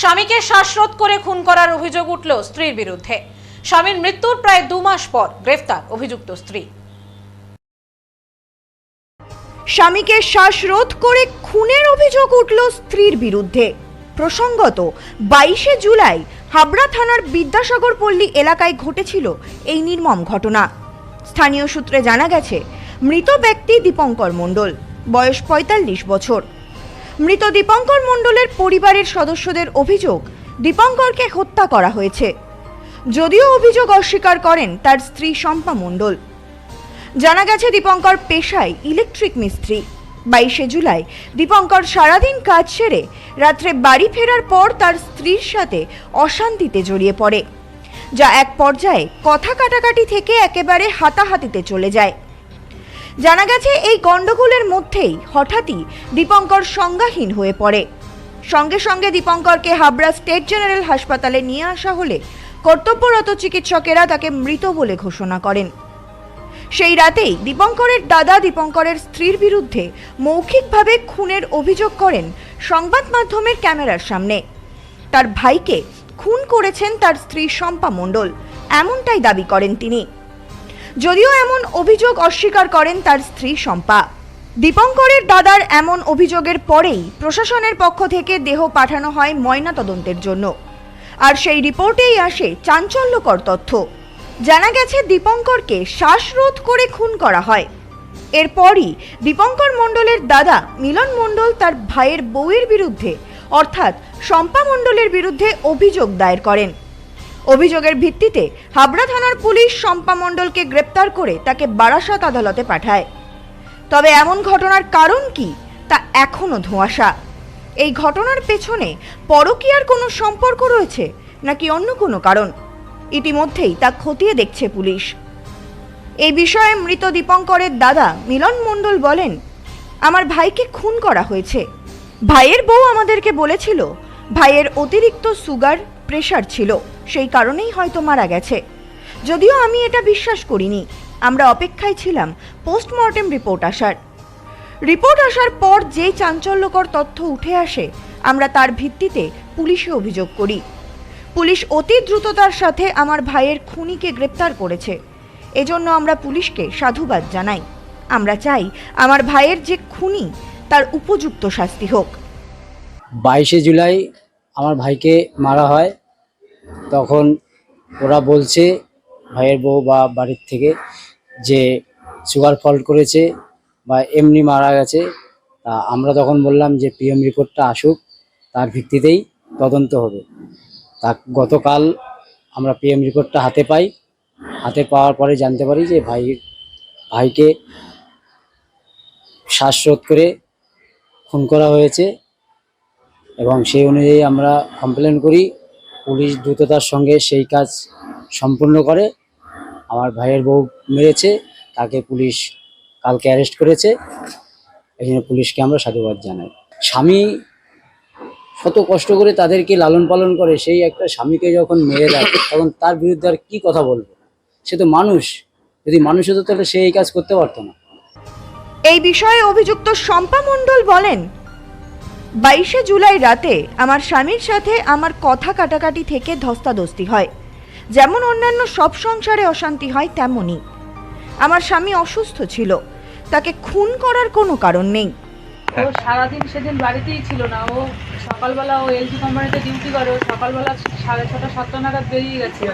স্বামীকে শ্বাসরোধ করে খুন করার অভিযোগ উঠল স্ত্রীর বিরুদ্ধে। স্বামীর মৃত্যুর প্রায় দু মাস পর গ্রেফতার অভিযুক্ত স্ত্রী। স্বামীকে শ্বাসরোধ করে খুনের অভিযোগ উঠল স্ত্রীর বিরুদ্ধে। প্রসঙ্গত, বাইশে জুলাই হাবড়া থানার বিদ্যাসাগর পল্লী এলাকায় ঘটেছিল এই নির্মম ঘটনা। স্থানীয় সূত্রে জানা গেছে, মৃত ব্যক্তি দীপঙ্কর মণ্ডল, বয়স পঁয়তাল্লিশ বছর। মৃত দীপঙ্কর মণ্ডলের পরিবারের সদস্যদের অভিযোগ, দীপঙ্করকে হত্যা করা হয়েছে। যদিও অভিযোগ অস্বীকার করেন তার স্ত্রী শম্পা মণ্ডল। জানা গেছে দীপঙ্কর পেশায় ইলেকট্রিক মিস্ত্রি। বাইশে জুলাই, দীপঙ্কর সারাদিন কাজ সেরে রাত্রে বাড়ি ফেরার পর তার স্ত্রীর সাথে অশান্তিতে জড়িয়ে পড়ে, যা এক পর্যায়ে কথা কাটাকাটি থেকে একেবারে হাতাহাতিতে চলে যায়। জানা গেছে, এই গণ্ডগোলের মধ্যেই হঠাৎই দীপঙ্কর সংজ্ঞাহীন হয়ে পড়ে। সঙ্গে সঙ্গে দীপঙ্করকে হাবড়া স্টেট জেনারেল হাসপাতালে নিয়ে আসা হলে কর্তব্যরত চিকিৎসকেরা তাকে মৃত বলে ঘোষণা করেন। সেই রাতেই দীপঙ্করের দাদা দীপঙ্করের স্ত্রীর বিরুদ্ধে মৌখিকভাবে খুনের অভিযোগ করেন সংবাদ মাধ্যমের ক্যামেরার সামনে। তার ভাইকে খুন করেছেন তার স্ত্রী শম্পা মণ্ডল, এমনটাই দাবি করেন তিনি। যদিও এমন অভিযোগ অস্বীকার করেন তার স্ত্রী শম্পা। দীপঙ্করের দাদার এমন অভিযোগের পরেই প্রশাসনের পক্ষ থেকে দেহ পাঠানো হয় ময়নাতদন্তের জন্য। আর সেই রিপোর্টেই আসে চাঞ্চল্যকর তথ্য। জানা গেছে দীপঙ্করকে শ্বাসরোধ করে খুন করা হয়। এরপরই দীপঙ্কর মণ্ডলের দাদা মিলন মণ্ডল তার ভাইয়ের বউয়ের বিরুদ্ধে, অর্থাৎ শম্পা মণ্ডলের বিরুদ্ধে অভিযোগ দায়ের করেন। অভিযোগের ভিত্তিতে হাবড়া থানার পুলিশ শম্পা মণ্ডলকে গ্রেপ্তার করে তাকে বারাসত আদালতে পাঠায়। তবে এমন ঘটনার কারণ কি তা এখনও ধোঁয়াশা। এই ঘটনার পেছনে পরকীয়ার কোনো সম্পর্ক রয়েছে নাকি অন্য কোনো কারণ? ইতিমধ্যেই তা খতিয়ে দেখছে পুলিশ। এই বিষয়ে মৃত দীপঙ্করের দাদা মিলন মণ্ডল বলেন, আমার ভাইকে খুন করা হয়েছে। ভাইয়ের বউ আমাদেরকে বলেছিল, ভাইয়ের অতিরিক্ত সুগার প্রেশার ছিল, সেই কারণেই হয়তো মারা গেছে। যদিও আমি এটা বিশ্বাস করিনি, আমরা অপেক্ষায় ছিলাম পোস্টমর্টেম রিপোর্ট আসার। রিপোর্ট আসার পর যেই চাঞ্চল্যকর তথ্য উঠে আসে, আমরা তার ভিত্তিতে পুলিশে অভিযোগ করি। পুলিশ অতি দ্রুততার সাথে আমার ভাইয়ের খুনিকে গ্রেপ্তার করেছে। এজন্য আমরা পুলিশকে সাধুবাদ জানাই। আমরা চাই আমার ভাইয়ের যে খুনি, তার উপযুক্ত শাস্তি হোক। বাইশে জুলাই আমার ভাইকে মারা হয়, তখন ওরা বলছে ভাইয়ের বউ বা বাড়ির থেকে যে সুগার ফল্ট করেছে বা এমনি মারা গেছে, তা আমরা তখন বললাম যে পিএম রিপোর্টটা আসুক, তার ভিত্তিতেই তদন্ত হবে। তা গতকাল আমরা পিএম রিপোর্টটা হাতে পাই, হাতে পাওয়ার পরে জানতে পারি যে ভাই, ভাইকে শ্বাসরোধ করে খুন করা হয়েছে। এবং সেই অনুযায়ী আমরা কমপ্লেন করি, পুলিশ দ্রুততার সঙ্গে সেই কাজ সম্পূর্ণ করে। আমার ভাইয়ের বউ মেরেছে, তাকে পুলিশ কালকে অ্যারেস্ট করেছে। এই জন্য পুলিশকে আমরা সাধুবাদ জানাই। স্বামী শত কষ্ট করে তাদেরকে লালন পালন করে, সেই একটা স্বামীকে যখন মেরে দেয়, তখন তার বিরুদ্ধে আর কী কথা বলব? সে তো মানুষ। যদি মানুষ হতো তাহলে সে এই কাজ করতে পারতো না। এই বিষয়ে অভিযুক্ত শম্পা মণ্ডল বলেন বাইশে জুলাই রাতে আমার স্বামীর সাথে আমার কথা কাটাকাটি থেকে ধস্তাধস্তি হয়। যেমন অন্যান্য সব সংসারে অশান্তি হয়, তেমনই। আমার স্বামী অসুস্থ ছিল। তাকে খুন করার কোনো কারণ নেই। ও সারাদিন সেদিন বাড়িতেই ছিল না। ও সকালবেলা ও এলজি কোম্পানিতে ডিউটি করে ও সকালবেলা সাড়ে ছটা সাতটা নাগাদ বেরিয়ে গেছে।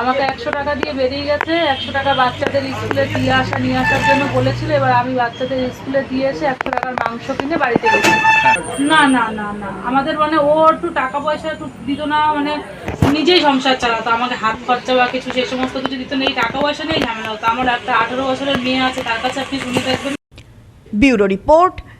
আমাকে একশো টাকা দিয়ে বেরিয়ে গেছে একশো টাকা বাচ্চাদের স্কুলে দিয়ে আসা নিয়ে আসার জন্য বলেছিল এবার আমি বাচ্চাদের স্কুলে দিয়ে এসে একশো টাকার মাংস কিনে বাড়িতে গেছি না না না না। আমাদের মানে ও একটু টাকা পয়সা একটু দিত না মানে নিজেই সংসার চালাতো। আমাকে হাত খরচা বা কিছু সে সমস্ত কিছু দিত না। এই টাকা পয়সা নেই ঝামেলা হতো। আমার একটা আঠেরো বছরের মেয়ে আছে তার কাছে আপনি শুনে দেখবেন bureau report